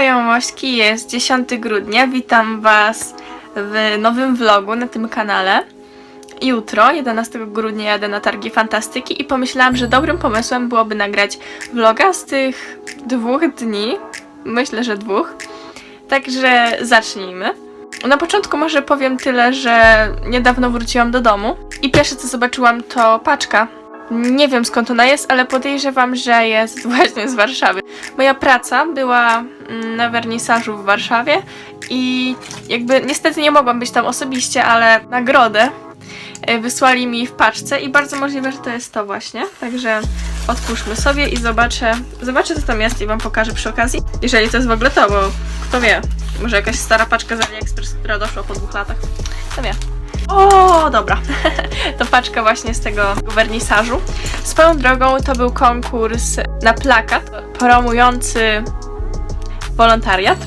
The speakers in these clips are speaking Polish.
Ohajo Mośki, jest 10 grudnia. Witam Was w nowym vlogu na tym kanale. Jutro, 11 grudnia, jadę na targi fantastyki i pomyślałam, że dobrym pomysłem byłoby nagrać vloga z tych dwóch dni. Myślę, że dwóch. Także zacznijmy. Na początku może powiem tyle, że niedawno wróciłam do domu i pierwsze co zobaczyłam to paczka. Nie wiem skąd ona jest, ale podejrzewam, że jest właśnie z Warszawy. Moja praca była mm, na wernisażu w Warszawie i jakby niestety nie mogłam być tam osobiście, ale nagrodę e, wysłali mi w paczce i bardzo możliwe, że to jest to właśnie. Także otwórzmy sobie i zobaczę, zobaczę co tam jest i wam pokażę przy okazji. Jeżeli to jest w ogóle to, bo kto wie, może jakaś stara paczka z AliExpress, która doszła po dwóch latach. Kto wie. O, dobra. to paczka właśnie z tego wernisażu. Swoją drogą to był konkurs na plakat promujący wolontariat.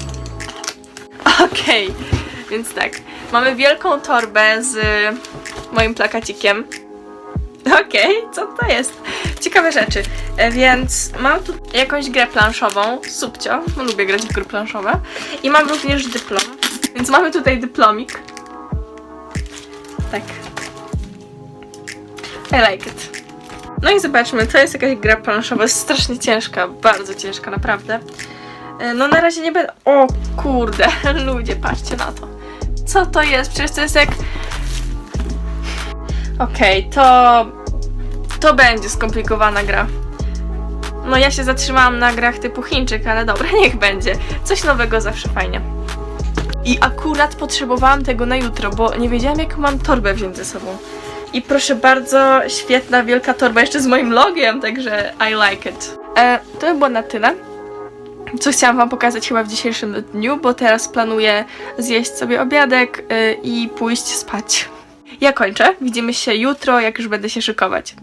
Okej, więc tak. Mamy wielką torbę z moim plakacikiem. Okej, co to jest? Ciekawe rzeczy. E, Więc mam tu jakąś grę planszową, subcio, lubię grać w gry planszowe. I mam również dyplom. Więc mamy tutaj dyplomik. Tak. I like it. No i zobaczmy, to jest jakaś gra planszowa, jest strasznie ciężka, bardzo ciężka, naprawdę. E, No na razie nie będę... O kurde, ludzie, patrzcie na to. Co to jest? Przecież to jest jak... Okej, to... To będzie skomplikowana gra. No ja się zatrzymałam na grach typu Chińczyk, ale dobra, niech będzie. Coś nowego zawsze fajnie. I akurat potrzebowałam tego na jutro, bo nie wiedziałam jaką mam torbę wziąć ze sobą. I proszę bardzo, świetna, wielka torba jeszcze z moim logiem, także I like it. E, to by było na tyle. Co chciałam wam pokazać chyba w dzisiejszym dniu, bo teraz planuję zjeść sobie obiadek y, i pójść spać. Ja kończę. Widzimy się jutro, jak już będę się szykować.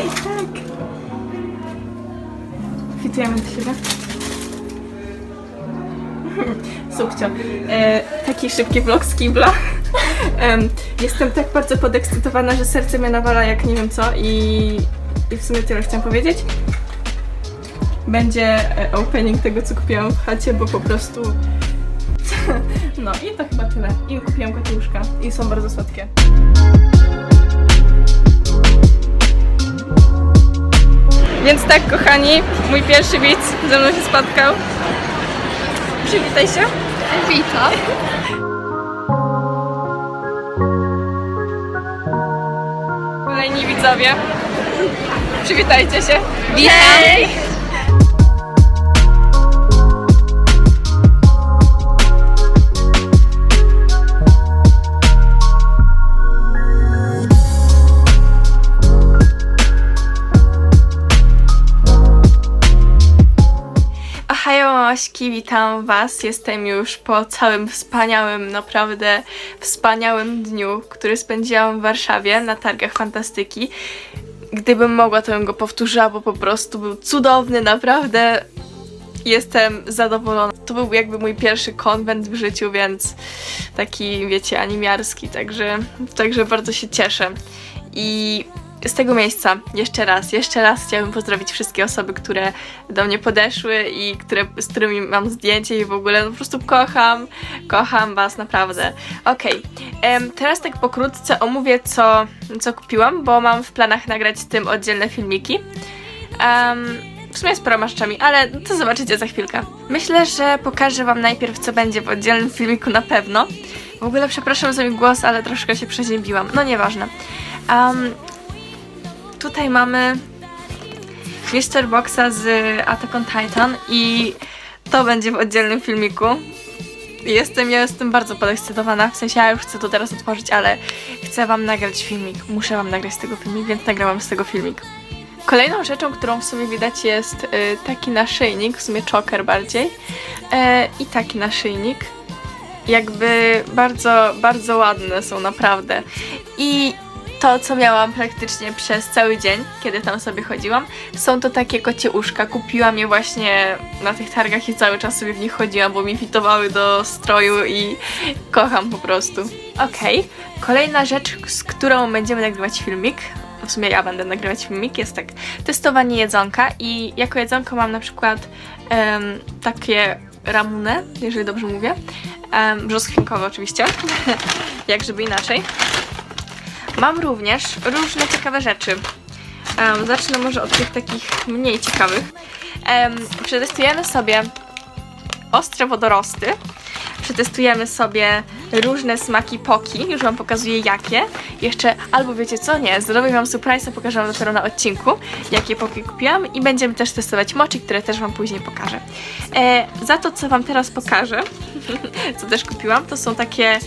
Ale... Tak. Do siebie. Subcio. E, taki szybki vlog z kibla. Em, jestem tak bardzo podekscytowana, że serce mnie nawala jak nie wiem co i, i w sumie tyle chciałam powiedzieć. Będzie e, opening tego, co kupiłam w chacie, bo po prostu... No i to chyba tyle. I kupiłam katiuszka i są bardzo słodkie. Więc tak, kochani, mój pierwszy widz ze mną się spotkał. Przywitaj się. Witam. Kolejni widzowie. Przywitajcie się. Witam. Ohajo Maśki, witam Was. Jestem już po całym wspaniałym, naprawdę wspaniałym dniu, który spędziłam w Warszawie na targach fantastyki. Gdybym mogła, to bym go powtórzyła, bo po prostu był cudowny, naprawdę jestem zadowolona. To był jakby mój pierwszy konwent w życiu, więc taki, wiecie, animiarski, także, także bardzo się cieszę. I z tego miejsca jeszcze raz, jeszcze raz chciałabym pozdrowić wszystkie osoby, które do mnie podeszły i które, z którymi mam zdjęcie i w ogóle no, po prostu kocham, kocham Was naprawdę. Okej, em, teraz tak pokrótce omówię co, co kupiłam, bo mam w planach nagrać tym oddzielne filmiki. Em, w sumie z paroma ale to zobaczycie za chwilkę. Myślę, że pokażę Wam najpierw, co będzie w oddzielnym filmiku na pewno. W ogóle przepraszam za mój głos, ale troszkę się przeziębiłam. No nieważne. Um, tutaj mamy Mr. Boxa z Attack on Titan i to będzie w oddzielnym filmiku. Jestem, ja jestem bardzo podekscytowana, w sensie ja już chcę to teraz otworzyć, ale chcę wam nagrać filmik. Muszę wam nagrać z tego filmik, więc nagrałam z tego filmik. Kolejną rzeczą, którą w sumie widać jest y, taki naszyjnik, w sumie choker bardziej y, i taki naszyjnik. Jakby bardzo, bardzo ładne są naprawdę. I to, co miałam praktycznie przez cały dzień, kiedy tam sobie chodziłam. Są to takie kocie uszka. Kupiłam je właśnie na tych targach i cały czas sobie w nich chodziłam, bo mi fitowały do stroju i kocham po prostu. Okej, kolejna rzecz, z którą będziemy nagrywać filmik, w sumie ja będę nagrywać filmik, jest tak testowanie jedzonka i jako jedzonko mam na przykład em, takie ramune, jeżeli dobrze mówię, um, brzoskwinkowe oczywiście, jak żeby inaczej. Mam również różne ciekawe rzeczy. Em, zacznę może od tych takich mniej ciekawych. Um, przetestujemy sobie ostre wodorosty. Przetestujemy sobie różne smaki poki, już Wam pokazuję jakie. Jeszcze, albo wiecie co, nie, zrobię Wam surprise, pokażę Wam dopiero na odcinku, jakie poki kupiłam i będziemy też testować moczy, które też Wam później pokażę. E, za to, co Wam teraz pokażę, co też kupiłam, to są takie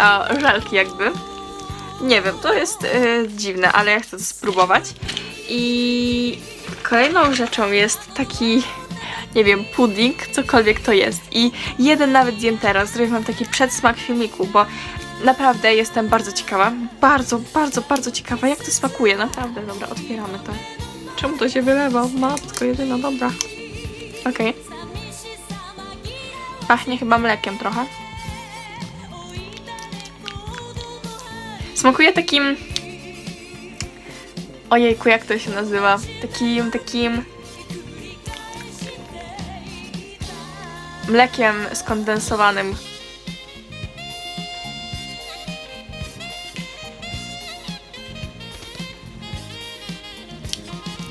e, żelki jakby. Nie wiem, to jest e, dziwne, ale ja chcę to spróbować. I kolejną rzeczą jest taki nie wiem, pudding, cokolwiek to jest. I jeden nawet zjem teraz, zrobię wam taki przedsmak filmiku, bo naprawdę jestem bardzo ciekawa. Bardzo, bardzo, bardzo ciekawa, jak to smakuje. Naprawdę, dobra, otwieramy to. Czemu to się wylewa? Matko jedyna, dobra. Okej. Pachnie chyba mlekiem trochę. Smakuje takim... Ojejku, jak to się nazywa? Takim, takim... mlekiem skondensowanym.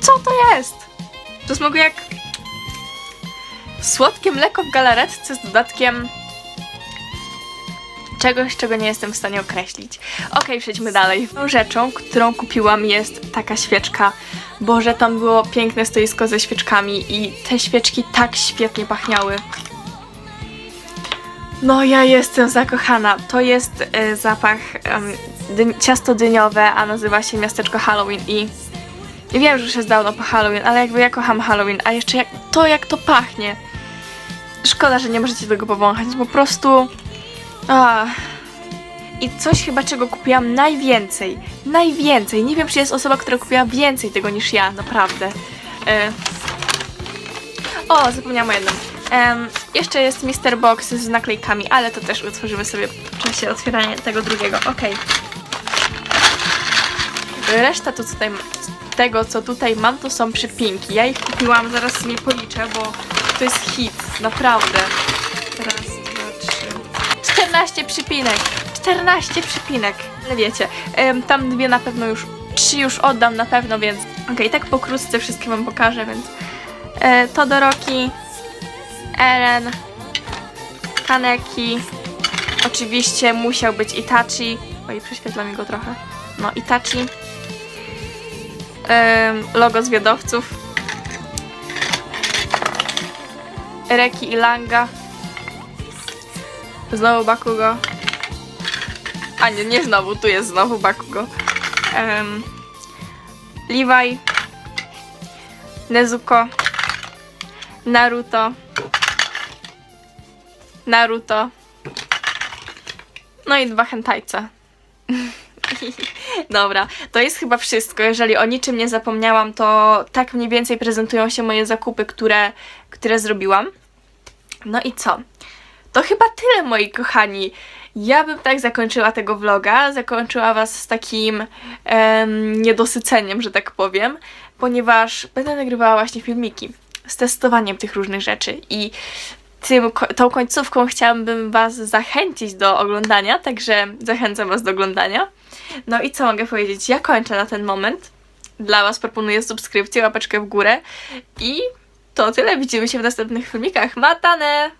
Co to jest? To smakuje jak słodkie mleko w galaretce z dodatkiem czegoś, czego nie jestem w stanie określić. Okej, przejdźmy dalej. Rzeczą, którą kupiłam jest taka świeczka. Boże, tam było piękne stoisko ze świeczkami i te świeczki tak świetnie pachniały. No, ja jestem zakochana. To jest e, zapach em, dy- ciasto dyniowe, a nazywa się miasteczko Halloween i i wiem, że już jest dawno po Halloween, ale jakby ja kocham Halloween, a jeszcze jak, to jak to pachnie. Szkoda, że nie możecie tego powąchać, po prostu... A. I coś chyba, czego kupiłam najwięcej. Najwięcej. Nie wiem, czy jest osoba, która kupiła więcej tego niż ja, naprawdę. E... O, zapomniałam o jednym. Em, jeszcze jest Mr. Box z naklejkami, ale to też utworzymy sobie w czasie otwierania tego drugiego. Okej. Reszta to tutaj, tego, co tutaj mam, to są przypinki. Ja ich kupiłam, zaraz sobie policzę, bo to jest hit, naprawdę. Raz, dwa, trzy. 14 przypinek! 14 przypinek! Ale wiecie, em, tam dwie na pewno już, trzy już oddam na pewno, więc okej, tak pokrótce wszystkie wam pokażę, więc e, Todoroki, Eren, Kaneki, oczywiście musiał być Itachi, oj, prześwietla mi go trochę, no Itachi, em, logo zwiadowców, Reki i Langa, znowu Bakugo, a nie, nie znowu, tu jest znowu Bakugo, em, Levi, Nezuko, Naruto, Naruto, no i dwa hentajce. Dobra, to jest chyba wszystko. Jeżeli o niczym nie zapomniałam, to tak mniej więcej prezentują się moje zakupy, które, które zrobiłam. No i co? To chyba tyle, moi kochani. Ja bym tak zakończyła tego vloga. Zakończyła Was z takim em, niedosyceniem, że tak powiem, ponieważ będę nagrywała właśnie filmiki z testowaniem tych różnych rzeczy i tym, tą końcówką chciałabym Was zachęcić do oglądania, także zachęcam Was do oglądania. No i co mogę powiedzieć? Ja kończę na ten moment. Dla Was proponuję subskrypcję, łapeczkę w górę i to tyle. Widzimy się w następnych filmikach. Matane!